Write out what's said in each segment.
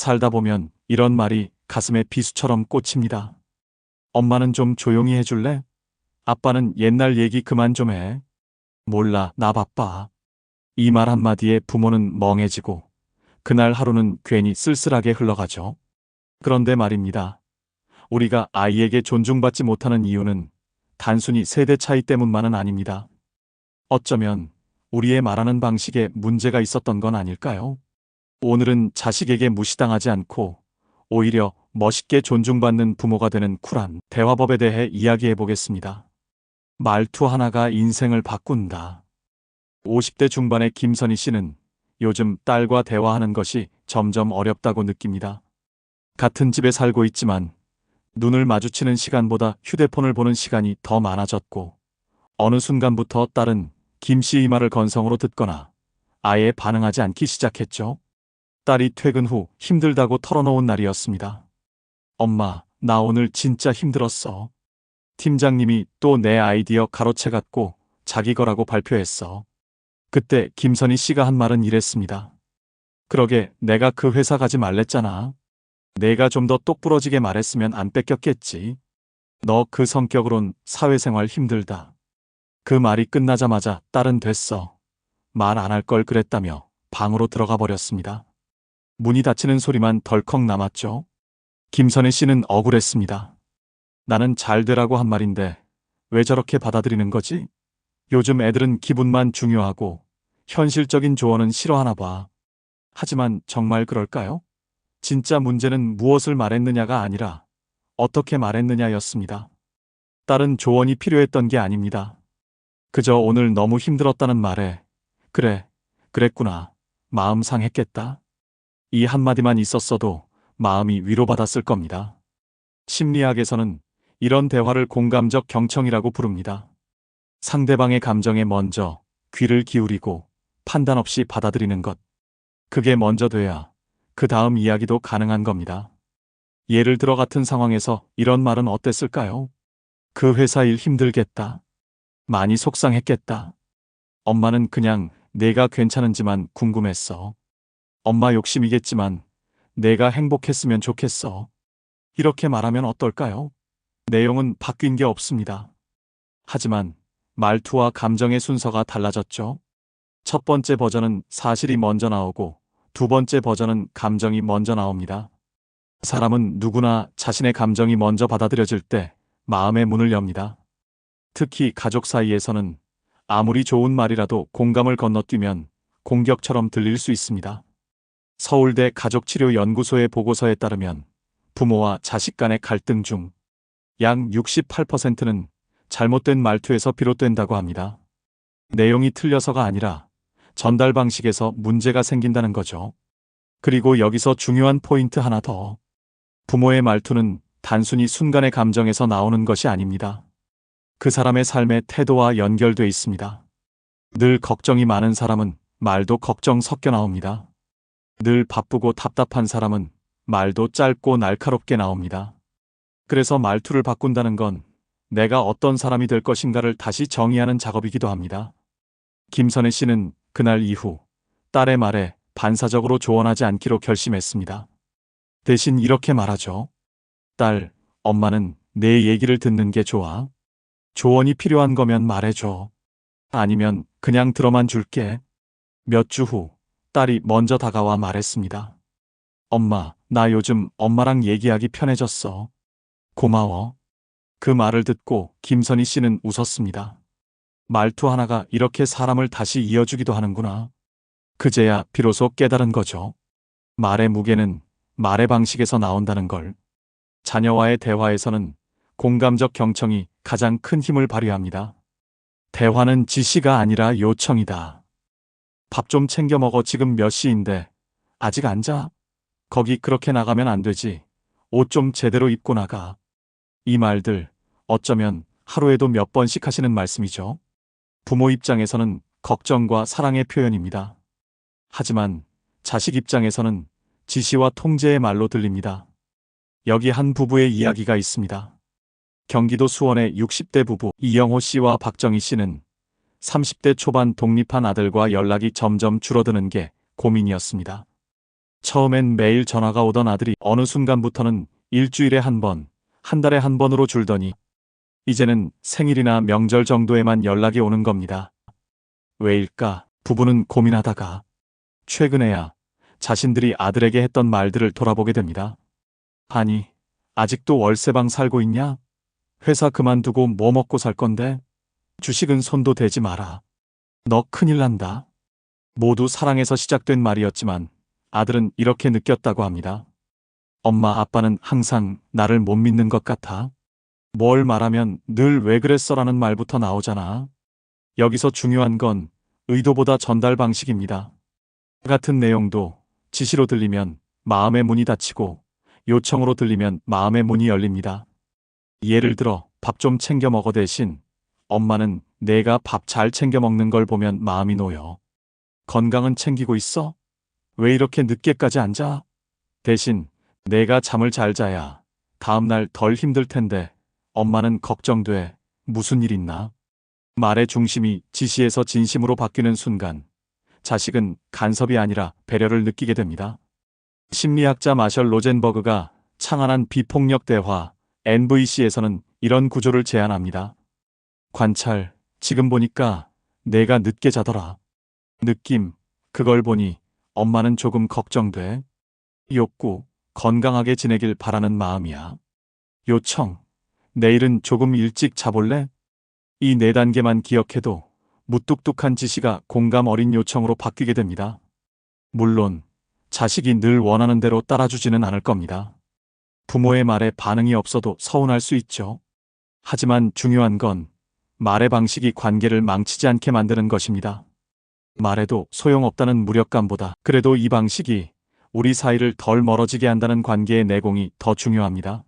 살다 보면 이런 말이 가슴에 비수처럼 꽂힙니다. 엄마는 좀 조용히 해줄래? 아빠는 옛날 얘기 그만 좀 해. 몰라, 나 바빠. 이 말 한마디에 부모는 멍해지고 그날 하루는 괜히 쓸쓸하게 흘러가죠. 그런데 말입니다. 우리가 아이에게 존중받지 못하는 이유는 단순히 세대 차이 때문만은 아닙니다. 어쩌면 우리의 말하는 방식에 문제가 있었던 건 아닐까요? 오늘은 자식에게 무시당하지 않고 오히려 멋있게 존중받는 부모가 되는 쿨한 대화법에 대해 이야기해 보겠습니다. 말투 하나가 인생을 바꾼다. 50대 중반의 김선희 씨는 요즘 딸과 대화하는 것이 점점 어렵다고 느낍니다. 같은 집에 살고 있지만 눈을 마주치는 시간보다 휴대폰을 보는 시간이 더 많아졌고 어느 순간부터 딸은 김 씨이 말을 건성으로 듣거나 아예 반응하지 않기 시작했죠. 딸이 퇴근 후 힘들다고 털어놓은 날이었습니다. 엄마, 나 오늘 진짜 힘들었어. 팀장님이 또 내 아이디어 가로채 갖고 자기 거라고 발표했어. 그때 김선희 씨가 한 말은 이랬습니다. 그러게 내가 그 회사 가지 말랬잖아. 내가 좀 더 똑부러지게 말했으면 안 뺏겼겠지. 너 그 성격으론 사회생활 힘들다. 그 말이 끝나자마자 딸은 됐어. 말 안 할 걸 그랬다며 방으로 들어가 버렸습니다. 문이 닫히는 소리만 덜컥 남았죠. 김선혜 씨는 억울했습니다. 나는 잘 되라고 한 말인데 왜 저렇게 받아들이는 거지? 요즘 애들은 기분만 중요하고 현실적인 조언은 싫어하나 봐. 하지만 정말 그럴까요? 진짜 문제는 무엇을 말했느냐가 아니라 어떻게 말했느냐였습니다. 딸은 조언이 필요했던 게 아닙니다. 그저 오늘 너무 힘들었다는 말에 그래, 그랬구나. 마음 상했겠다. 이 한마디만 있었어도 마음이 위로받았을 겁니다. 심리학에서는 이런 대화를 공감적 경청이라고 부릅니다. 상대방의 감정에 먼저 귀를 기울이고 판단 없이 받아들이는 것. 그게 먼저 돼야 그 다음 이야기도 가능한 겁니다. 예를 들어 같은 상황에서 이런 말은 어땠을까요? 그 회사 일 힘들겠다. 많이 속상했겠다. 엄마는 그냥 내가 괜찮은지만 궁금했어. 엄마 욕심이겠지만 내가 행복했으면 좋겠어. 이렇게 말하면 어떨까요? 내용은 바뀐 게 없습니다. 하지만 말투와 감정의 순서가 달라졌죠. 첫 번째 버전은 사실이 먼저 나오고 두 번째 버전은 감정이 먼저 나옵니다. 사람은 누구나 자신의 감정이 먼저 받아들여질 때 마음의 문을 엽니다. 특히 가족 사이에서는 아무리 좋은 말이라도 공감을 건너뛰면 공격처럼 들릴 수 있습니다. 서울대 가족치료연구소의 보고서에 따르면 부모와 자식 간의 갈등 중약 68%는 잘못된 말투에서 비롯된다고 합니다. 내용이 틀려서가 아니라 전달 방식에서 문제가 생긴다는 거죠. 그리고 여기서 중요한 포인트 하나 더. 부모의 말투는 단순히 순간의 감정에서 나오는 것이 아닙니다. 그 사람의 삶의 태도와 연결돼 있습니다. 늘 걱정이 많은 사람은 말도 걱정 섞여 나옵니다. 늘 바쁘고 답답한 사람은 말도 짧고 날카롭게 나옵니다. 그래서 말투를 바꾼다는 건 내가 어떤 사람이 될 것인가를 다시 정의하는 작업이기도 합니다. 김선혜 씨는 그날 이후 딸의 말에 반사적으로 조언하지 않기로 결심했습니다. 대신 이렇게 말하죠. 딸, 엄마는 내 얘기를 듣는 게 좋아. 조언이 필요한 거면 말해줘. 아니면 그냥 들어만 줄게. 몇 주 후, 딸이 먼저 다가와 말했습니다. 엄마, 나 요즘 엄마랑 얘기하기 편해졌어. 고마워. 그 말을 듣고 김선희 씨는 웃었습니다. 말투 하나가 이렇게 사람을 다시 이어주기도 하는구나. 그제야 비로소 깨달은 거죠. 말의 무게는 말의 방식에서 나온다는 걸. 자녀와의 대화에서는 공감적 경청이 가장 큰 힘을 발휘합니다. 대화는 지시가 아니라 요청이다. 밥 좀 챙겨 먹어 지금 몇 시인데 아직 안 자? 거기 그렇게 나가면 안 되지. 옷 좀 제대로 입고 나가. 이 말들 어쩌면 하루에도 몇 번씩 하시는 말씀이죠. 부모 입장에서는 걱정과 사랑의 표현입니다. 하지만 자식 입장에서는 지시와 통제의 말로 들립니다. 여기 한 부부의 이야기가 있습니다. 경기도 수원의 60대 부부 이영호 씨와 박정희 씨는 30대 초반 독립한 아들과 연락이 점점 줄어드는 게 고민이었습니다. 처음엔 매일 전화가 오던 아들이 어느 순간부터는 일주일에 한 번, 한 달에 한 번으로 줄더니 이제는 생일이나 명절 정도에만 연락이 오는 겁니다. 왜일까? 부부는 고민하다가 최근에야 자신들이 아들에게 했던 말들을 돌아보게 됩니다. 아니, 아직도 월세방 살고 있냐? 회사 그만두고 뭐 먹고 살 건데? 주식은 손도 대지 마라. 너 큰일 난다. 모두 사랑에서 시작된 말이었지만 아들은 이렇게 느꼈다고 합니다. 엄마 아빠는 항상 나를 못 믿는 것 같아. 뭘 말하면 늘 왜 그랬어라는 말부터 나오잖아. 여기서 중요한 건 의도보다 전달 방식입니다. 같은 내용도 지시로 들리면 마음의 문이 닫히고 요청으로 들리면 마음의 문이 열립니다. 예를 들어 밥 좀 챙겨 먹어 대신 엄마는 내가 밥 잘 챙겨 먹는 걸 보면 마음이 놓여. 건강은 챙기고 있어? 왜 이렇게 늦게까지 앉아? 대신 내가 잠을 잘 자야 다음날 덜 힘들 텐데 엄마는 걱정돼. 무슨 일 있나? 말의 중심이 지시에서 진심으로 바뀌는 순간 자식은 간섭이 아니라 배려를 느끼게 됩니다. 심리학자 마셜 로젠버그가 창안한 비폭력 대화 NVC에서는 이런 구조를 제안합니다. 관찰, 지금 보니까 내가 늦게 자더라. 느낌, 그걸 보니 엄마는 조금 걱정돼. 욕구, 건강하게 지내길 바라는 마음이야. 요청, 내일은 조금 일찍 자볼래? 이 네 단계만 기억해도 무뚝뚝한 지시가 공감 어린 요청으로 바뀌게 됩니다. 물론 자식이 늘 원하는 대로 따라주지는 않을 겁니다. 부모의 말에 반응이 없어도 서운할 수 있죠. 하지만 중요한 건 말의 방식이 관계를 망치지 않게 만드는 것입니다. 말해도 소용없다는 무력감보다 그래도 이 방식이 우리 사이를 덜 멀어지게 한다는 관계의 내공이 더 중요합니다.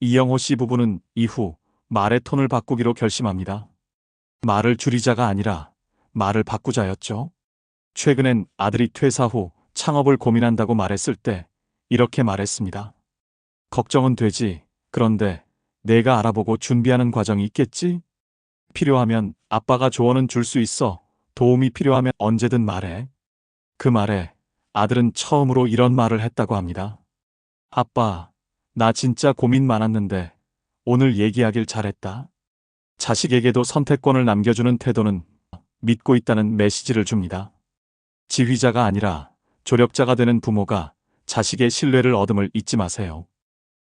이영호 씨 부부는 이후 말의 톤을 바꾸기로 결심합니다. 말을 줄이자가 아니라 말을 바꾸자였죠. 최근엔 아들이 퇴사 후 창업을 고민한다고 말했을 때 이렇게 말했습니다. 걱정은 되지. 그런데 내가 알아보고 준비하는 과정이 있겠지? 필요하면 아빠가 조언은 줄 수 있어. 도움이 필요하면 언제든 말해. 그 말에 아들은 처음으로 이런 말을 했다고 합니다. 아빠, 나 진짜 고민 많았는데 오늘 얘기하길 잘했다. 자식에게도 선택권을 남겨주는 태도는 믿고 있다는 메시지를 줍니다. 지휘자가 아니라 조력자가 되는 부모가 자식의 신뢰를 얻음을 잊지 마세요.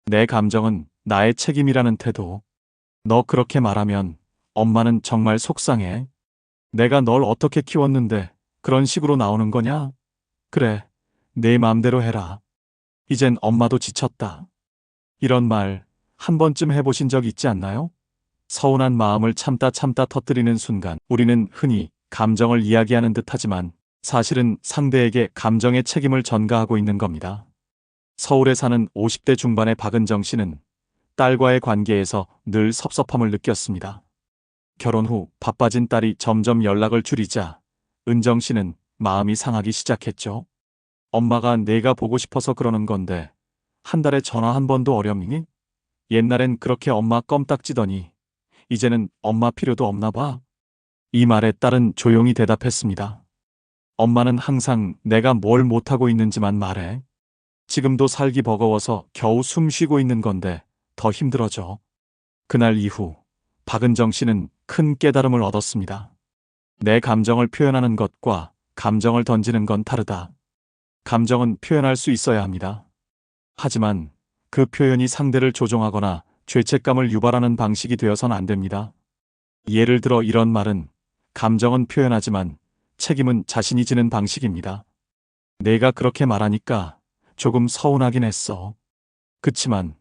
내 감정은 나의 책임이라는 태도. 너 그렇게 말하면 엄마는 정말 속상해. 내가 널 어떻게 키웠는데 그런 식으로 나오는 거냐? 그래, 내 마음대로 해라. 이젠 엄마도 지쳤다. 이런 말 한 번쯤 해보신 적 있지 않나요? 서운한 마음을 참다 참다 터뜨리는 순간 우리는 흔히 감정을 이야기하는 듯 하지만 사실은 상대에게 감정의 책임을 전가하고 있는 겁니다. 서울에 사는 50대 중반의 박은정 씨는 딸과의 관계에서 늘 섭섭함을 느꼈습니다. 결혼 후 바빠진 딸이 점점 연락을 줄이자 은정 씨는 마음이 상하기 시작했죠. 엄마가 내가 보고 싶어서 그러는 건데 한 달에 전화 한 번도 어렵니? 옛날엔 그렇게 엄마 껌딱지더니 이제는 엄마 필요도 없나 봐. 이 말에 딸은 조용히 대답했습니다. 엄마는 항상 내가 뭘 못하고 있는지만 말해. 지금도 살기 버거워서 겨우 숨 쉬고 있는 건데 더 힘들어져. 그날 이후 박은정 씨는 큰 깨달음을 얻었습니다. 내 감정을 표현하는 것과 감정을 던지는 건 다르다. 감정은 표현할 수 있어야 합니다. 하지만 그 표현이 상대를 조종하거나 죄책감을 유발하는 방식이 되어선 안 됩니다. 예를 들어 이런 말은 감정은 표현하지만 책임은 자신이 지는 방식입니다. 내가 그렇게 말하니까 조금 서운하긴 했어. 그치만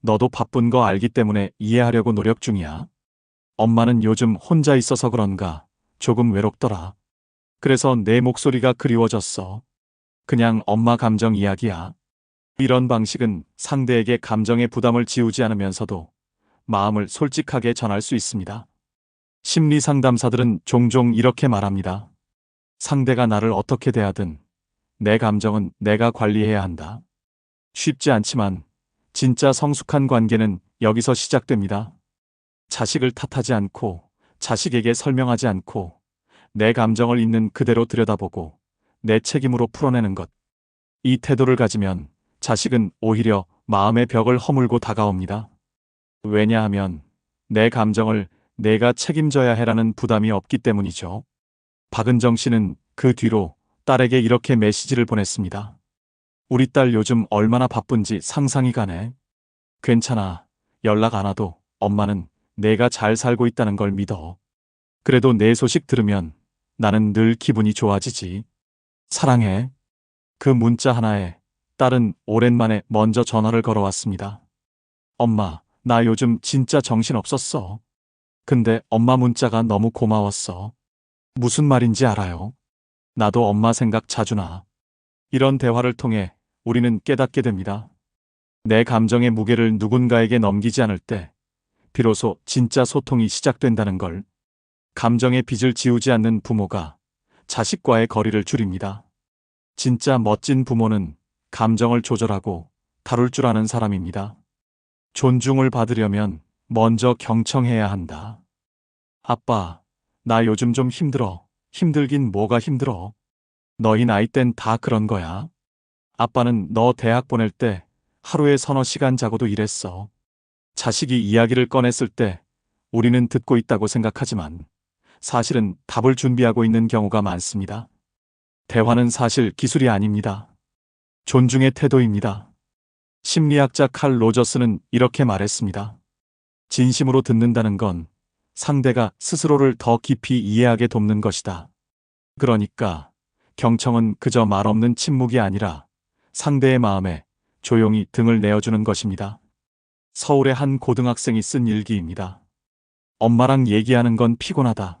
너도 바쁜 거 알기 때문에 이해하려고 노력 중이야. 엄마는 요즘 혼자 있어서 그런가 조금 외롭더라. 그래서 내 목소리가 그리워졌어. 그냥 엄마 감정 이야기야. 이런 방식은 상대에게 감정의 부담을 지우지 않으면서도 마음을 솔직하게 전할 수 있습니다. 심리 상담사들은 종종 이렇게 말합니다. 상대가 나를 어떻게 대하든 내 감정은 내가 관리해야 한다. 쉽지 않지만 진짜 성숙한 관계는 여기서 시작됩니다. 자식을 탓하지 않고 자식에게 설명하지 않고 내 감정을 있는 그대로 들여다보고 내 책임으로 풀어내는 것. 이 태도를 가지면 자식은 오히려 마음의 벽을 허물고 다가옵니다. 왜냐하면 내 감정을 내가 책임져야 해라는 부담이 없기 때문이죠. 박은정 씨는 그 뒤로 딸에게 이렇게 메시지를 보냈습니다. 우리 딸 요즘 얼마나 바쁜지 상상이 가네. 괜찮아. 연락 안 와도 엄마는 내가 잘 살고 있다는 걸 믿어. 그래도 내 소식 들으면 나는 늘 기분이 좋아지지. 사랑해. 그 문자 하나에 딸은 오랜만에 먼저 전화를 걸어왔습니다. 엄마, 나 요즘 진짜 정신 없었어. 근데 엄마 문자가 너무 고마웠어. 무슨 말인지 알아요? 나도 엄마 생각 자주 나. 이런 대화를 통해 우리는 깨닫게 됩니다. 내 감정의 무게를 누군가에게 넘기지 않을 때, 비로소 진짜 소통이 시작된다는 걸. 감정의 빚을 지우지 않는 부모가 자식과의 거리를 줄입니다. 진짜 멋진 부모는 감정을 조절하고 다룰 줄 아는 사람입니다. 존중을 받으려면 먼저 경청해야 한다. 아빠, 나 요즘 좀 힘들어. 힘들긴 뭐가 힘들어. 너희 나이 땐 다 그런 거야. 아빠는 너 대학 보낼 때 하루에 서너 시간 자고도 일했어. 자식이 이야기를 꺼냈을 때 우리는 듣고 있다고 생각하지만 사실은 답을 준비하고 있는 경우가 많습니다. 대화는 사실 기술이 아닙니다. 존중의 태도입니다. 심리학자 칼 로저스는 이렇게 말했습니다. 진심으로 듣는다는 건 상대가 스스로를 더 깊이 이해하게 돕는 것이다. 그러니까 경청은 그저 말 없는 침묵이 아니라 상대의 마음에 조용히 등을 내어주는 것입니다. 서울의 한 고등학생이 쓴 일기입니다. 엄마랑 얘기하는 건 피곤하다.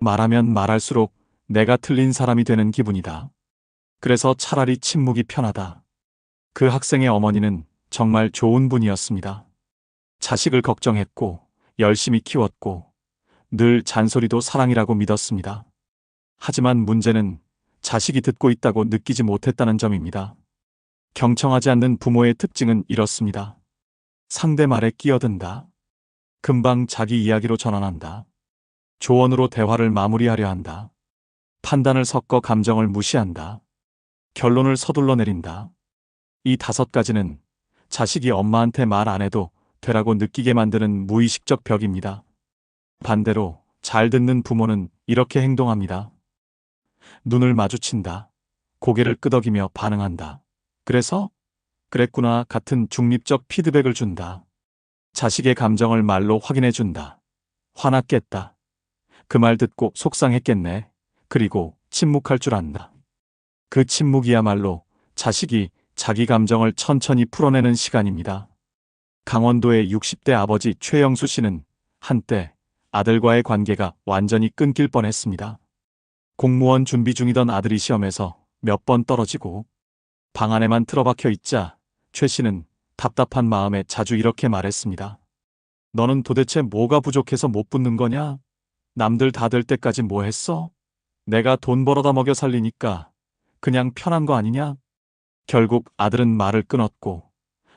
말하면 말할수록 내가 틀린 사람이 되는 기분이다. 그래서 차라리 침묵이 편하다. 그 학생의 어머니는 정말 좋은 분이었습니다. 자식을 걱정했고, 열심히 키웠고, 늘 잔소리도 사랑이라고 믿었습니다. 하지만 문제는 자식이 듣고 있다고 느끼지 못했다는 점입니다. 경청하지 않는 부모의 특징은 이렇습니다. 상대 말에 끼어든다. 금방 자기 이야기로 전환한다. 조언으로 대화를 마무리하려 한다. 판단을 섞어 감정을 무시한다. 결론을 서둘러 내린다. 이 다섯 가지는 자식이 엄마한테 말 안 해도 되라고 느끼게 만드는 무의식적 벽입니다. 반대로 잘 듣는 부모는 이렇게 행동합니다. 눈을 마주친다. 고개를 끄덕이며 반응한다. 그래서 그랬구나 같은 중립적 피드백을 준다. 자식의 감정을 말로 확인해 준다. 화났겠다. 그 말 듣고 속상했겠네. 그리고 침묵할 줄 안다. 그 침묵이야말로 자식이 자기 감정을 천천히 풀어내는 시간입니다. 강원도의 60대 아버지 최영수 씨는 한때 아들과의 관계가 완전히 끊길 뻔했습니다. 공무원 준비 중이던 아들이 시험에서 몇 번 떨어지고 방 안에만 틀어박혀 있자 최 씨는 답답한 마음에 자주 이렇게 말했습니다. 너는 도대체 뭐가 부족해서 못 붙는 거냐? 남들 다 될 때까지 뭐 했어? 내가 돈 벌어다 먹여 살리니까 그냥 편한 거 아니냐? 결국 아들은 말을 끊었고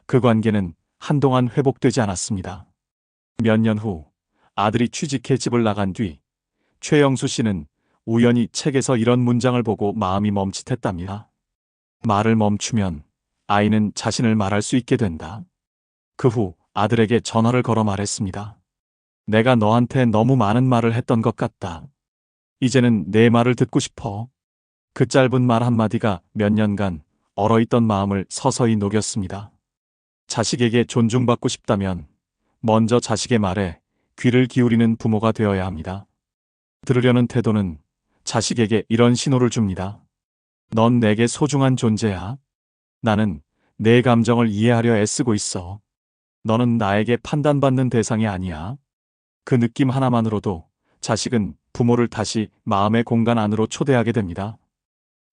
그 관계는 한동안 회복되지 않았습니다. 몇 년 후 아들이 취직해 집을 나간 뒤 최영수 씨는 우연히 책에서 이런 문장을 보고 마음이 멈칫했답니다. 말을 멈추면 아이는 자신을 말할 수 있게 된다. 그 후 아들에게 전화를 걸어 말했습니다. 내가 너한테 너무 많은 말을 했던 것 같다. 이제는 내 말을 듣고 싶어. 그 짧은 말 한마디가 몇 년간 얼어있던 마음을 서서히 녹였습니다. 자식에게 존중받고 싶다면 먼저 자식의 말에 귀를 기울이는 부모가 되어야 합니다. 들으려는 태도는 자식에게 이런 신호를 줍니다. 넌 내게 소중한 존재야. 나는 내 감정을 이해하려 애쓰고 있어. 너는 나에게 판단받는 대상이 아니야. 그 느낌 하나만으로도 자식은 부모를 다시 마음의 공간 안으로 초대하게 됩니다.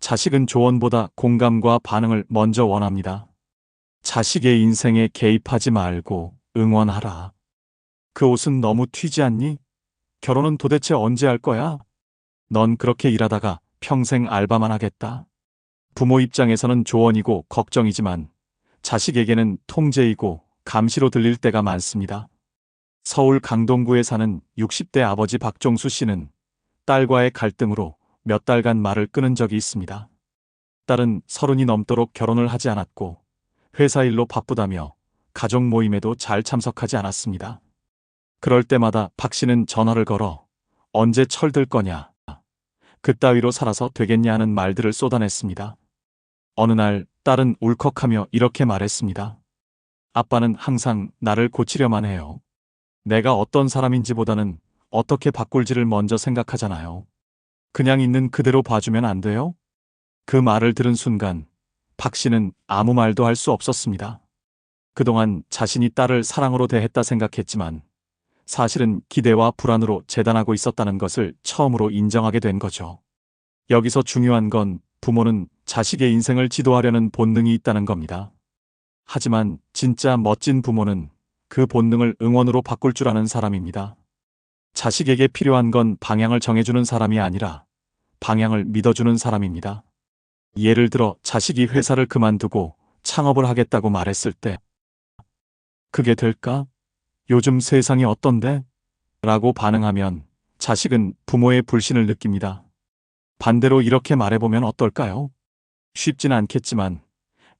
자식은 조언보다 공감과 반응을 먼저 원합니다. 자식의 인생에 개입하지 말고 응원하라. 그 옷은 너무 튀지 않니? 결혼은 도대체 언제 할 거야? 넌 그렇게 일하다가 평생 알바만 하겠다. 부모 입장에서는 조언이고 걱정이지만 자식에게는 통제이고 감시로 들릴 때가 많습니다. 서울 강동구에 사는 60대 아버지 박종수 씨는 딸과의 갈등으로 몇 달간 말을 끊은 적이 있습니다. 딸은 서른이 넘도록 결혼을 하지 않았고 회사 일로 바쁘다며 가족 모임에도 잘 참석하지 않았습니다. 그럴 때마다 박 씨는 전화를 걸어 언제 철들 거냐, 그 따위로 살아서 되겠냐 하는 말들을 쏟아냈습니다. 어느 날 딸은 울컥하며 이렇게 말했습니다. 아빠는 항상 나를 고치려만 해요. 내가 어떤 사람인지보다는 어떻게 바꿀지를 먼저 생각하잖아요. 그냥 있는 그대로 봐주면 안 돼요? 그 말을 들은 순간 박 씨는 아무 말도 할 수 없었습니다. 그동안 자신이 딸을 사랑으로 대했다 생각했지만 사실은 기대와 불안으로 재단하고 있었다는 것을 처음으로 인정하게 된 거죠. 여기서 중요한 건 부모는 자식의 인생을 지도하려는 본능이 있다는 겁니다. 하지만 진짜 멋진 부모는 그 본능을 응원으로 바꿀 줄 아는 사람입니다. 자식에게 필요한 건 방향을 정해주는 사람이 아니라 방향을 믿어주는 사람입니다. 예를 들어 자식이 회사를 그만두고 창업을 하겠다고 말했을 때 그게 될까? 요즘 세상이 어떤데? 라고 반응하면 자식은 부모의 불신을 느낍니다. 반대로 이렇게 말해보면 어떨까요? 쉽진 않겠지만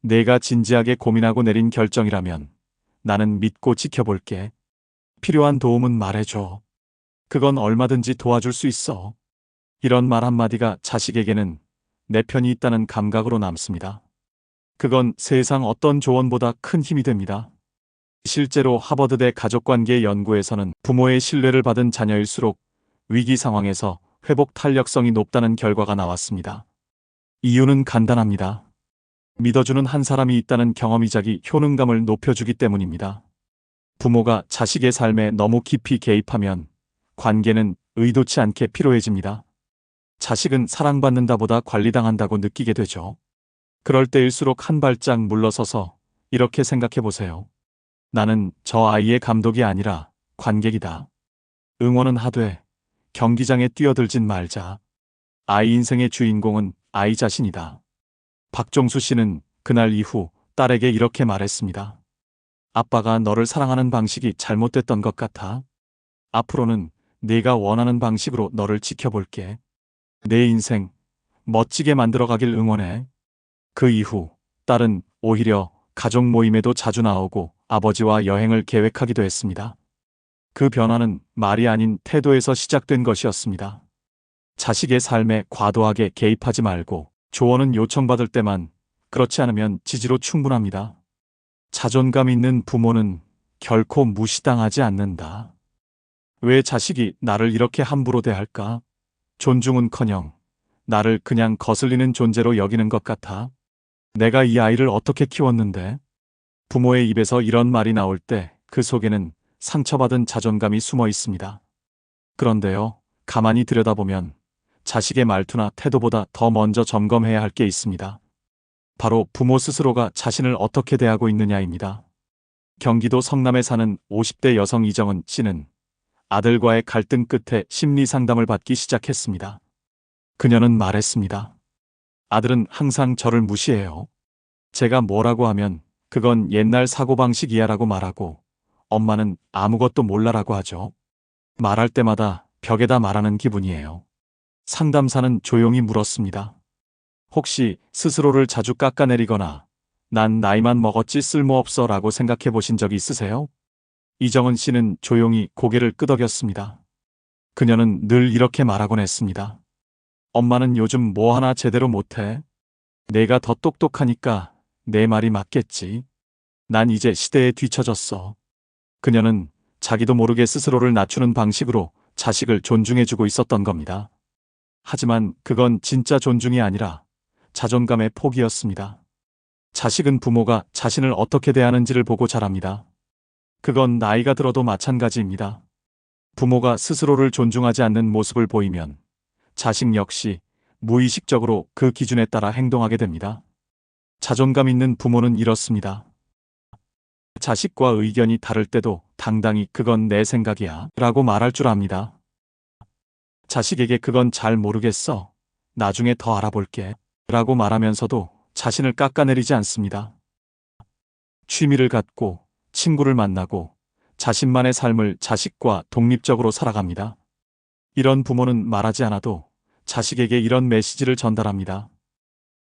내가 진지하게 고민하고 내린 결정이라면 나는 믿고 지켜볼게. 필요한 도움은 말해줘. 그건 얼마든지 도와줄 수 있어. 이런 말 한마디가 자식에게는 내 편이 있다는 감각으로 남습니다. 그건 세상 어떤 조언보다 큰 힘이 됩니다. 실제로 하버드대 가족관계 연구에서는 부모의 신뢰를 받은 자녀일수록 위기 상황에서 회복 탄력성이 높다는 결과가 나왔습니다. 이유는 간단합니다. 믿어주는 한 사람이 있다는 경험이자기 효능감을 높여주기 때문입니다. 부모가 자식의 삶에 너무 깊이 개입하면 관계는 의도치 않게 피로해집니다. 자식은 사랑받는다 보다 관리당한다고 느끼게 되죠. 그럴 때일수록 한 발짝 물러서서 이렇게 생각해 보세요. 나는 저 아이의 감독이 아니라 관객이다. 응원은 하되 경기장에 뛰어들진 말자. 아이 인생의 주인공은 아이 자신이다. 박종수 씨는 그날 이후 딸에게 이렇게 말했습니다. 아빠가 너를 사랑하는 방식이 잘못됐던 것 같아. 앞으로는 네가 원하는 방식으로 너를 지켜볼게. 내 인생 멋지게 만들어가길 응원해. 그 이후 딸은 오히려 가족 모임에도 자주 나오고 아버지와 여행을 계획하기도 했습니다. 그 변화는 말이 아닌 태도에서 시작된 것이었습니다. 자식의 삶에 과도하게 개입하지 말고 조언은 요청받을 때만 그렇지 않으면 지지로 충분합니다. 자존감 있는 부모는 결코 무시당하지 않는다. 왜 자식이 나를 이렇게 함부로 대할까? 존중은 커녕 나를 그냥 거슬리는 존재로 여기는 것 같아. 내가 이 아이를 어떻게 키웠는데? 부모의 입에서 이런 말이 나올 때 그 속에는 상처받은 자존감이 숨어 있습니다. 그런데요, 가만히 들여다보면 자식의 말투나 태도보다 더 먼저 점검해야 할 게 있습니다. 바로 부모 스스로가 자신을 어떻게 대하고 있느냐입니다. 경기도 성남에 사는 50대 여성 이정은 씨는 아들과의 갈등 끝에 심리 상담을 받기 시작했습니다. 그녀는 말했습니다. 아들은 항상 저를 무시해요. 제가 뭐라고 하면 그건 옛날 사고방식이야 라고 말하고 엄마는 아무것도 몰라라고 하죠. 말할 때마다 벽에다 말하는 기분이에요. 상담사는 조용히 물었습니다. 혹시 스스로를 자주 깎아내리거나 난 나이만 먹었지 쓸모없어 라고 생각해 보신 적이 있으세요? 이정은 씨는 조용히 고개를 끄덕였습니다. 그녀는 늘 이렇게 말하곤 했습니다. 엄마는 요즘 뭐 하나 제대로 못해. 내가 더 똑똑하니까 내 말이 맞겠지. 난 이제 시대에 뒤처졌어. 그녀는 자기도 모르게 스스로를 낮추는 방식으로 자식을 존중해주고 있었던 겁니다. 하지만 그건 진짜 존중이 아니라 자존감의 포기였습니다. 자식은 부모가 자신을 어떻게 대하는지를 보고 자랍니다. 그건 나이가 들어도 마찬가지입니다. 부모가 스스로를 존중하지 않는 모습을 보이면 자식 역시 무의식적으로 그 기준에 따라 행동하게 됩니다. 자존감 있는 부모는 이렇습니다. 자식과 의견이 다를 때도 당당히 그건 내 생각이야 라고 말할 줄 압니다. 자식에게 그건 잘 모르겠어. 나중에 더 알아볼게. 라고 말하면서도 자신을 깎아내리지 않습니다. 취미를 갖고 친구를 만나고 자신만의 삶을 자식과 독립적으로 살아갑니다. 이런 부모는 말하지 않아도 자식에게 이런 메시지를 전달합니다.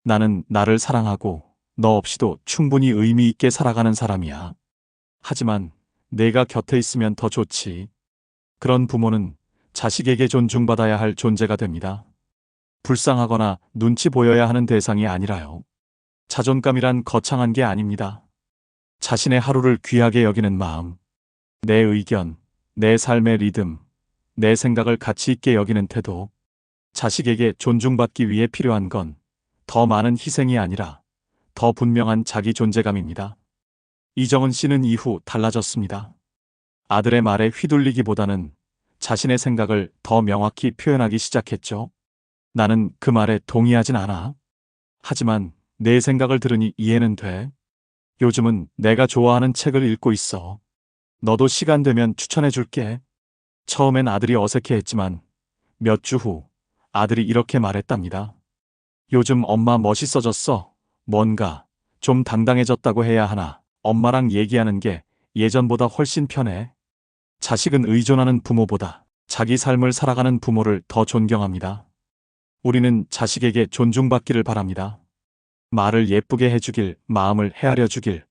나는 나를 사랑하고 너 없이도 충분히 의미 있게 살아가는 사람이야. 하지만 내가 곁에 있으면 더 좋지. 그런 부모는 자식에게 존중받아야 할 존재가 됩니다. 불쌍하거나 눈치 보여야 하는 대상이 아니라요. 자존감이란 거창한 게 아닙니다. 자신의 하루를 귀하게 여기는 마음, 내 의견, 내 삶의 리듬, 내 생각을 가치 있게 여기는 태도, 자식에게 존중받기 위해 필요한 건 더 많은 희생이 아니라 더 분명한 자기 존재감입니다. 이정은 씨는 이후 달라졌습니다. 아들의 말에 휘둘리기보다는 자신의 생각을 더 명확히 표현하기 시작했죠. 나는 그 말에 동의하진 않아. 하지만 내 생각을 들으니 이해는 돼. 요즘은 내가 좋아하는 책을 읽고 있어. 너도 시간 되면 추천해 줄게. 처음엔 아들이 어색해 했지만 몇 주 후 아들이 이렇게 말했답니다. 요즘 엄마 멋있어졌어. 뭔가 좀 당당해졌다고 해야 하나. 엄마랑 얘기하는 게 예전보다 훨씬 편해. 자식은 의존하는 부모보다 자기 삶을 살아가는 부모를 더 존경합니다. 우리는 자식에게 존중받기를 바랍니다. 말을 예쁘게 해주길, 마음을 헤아려 주길,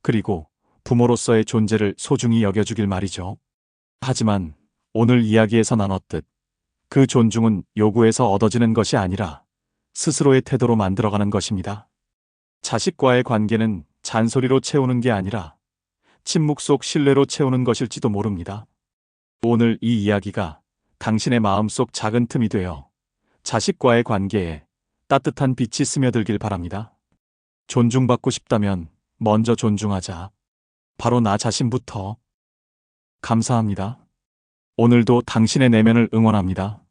그리고 부모로서의 존재를 소중히 여겨주길 말이죠. 하지만 오늘 이야기에서 나눴듯 그 존중은 요구에서 얻어지는 것이 아니라 스스로의 태도로 만들어가는 것입니다. 자식과의 관계는 잔소리로 채우는 게 아니라 침묵 속 신뢰로 채우는 것일지도 모릅니다. 오늘 이 이야기가 당신의 마음속 작은 틈이 되어 자식과의 관계에 따뜻한 빛이 스며들길 바랍니다. 존중받고 싶다면 먼저 존중하자. 바로 나 자신부터. 감사합니다. 오늘도 당신의 내면을 응원합니다.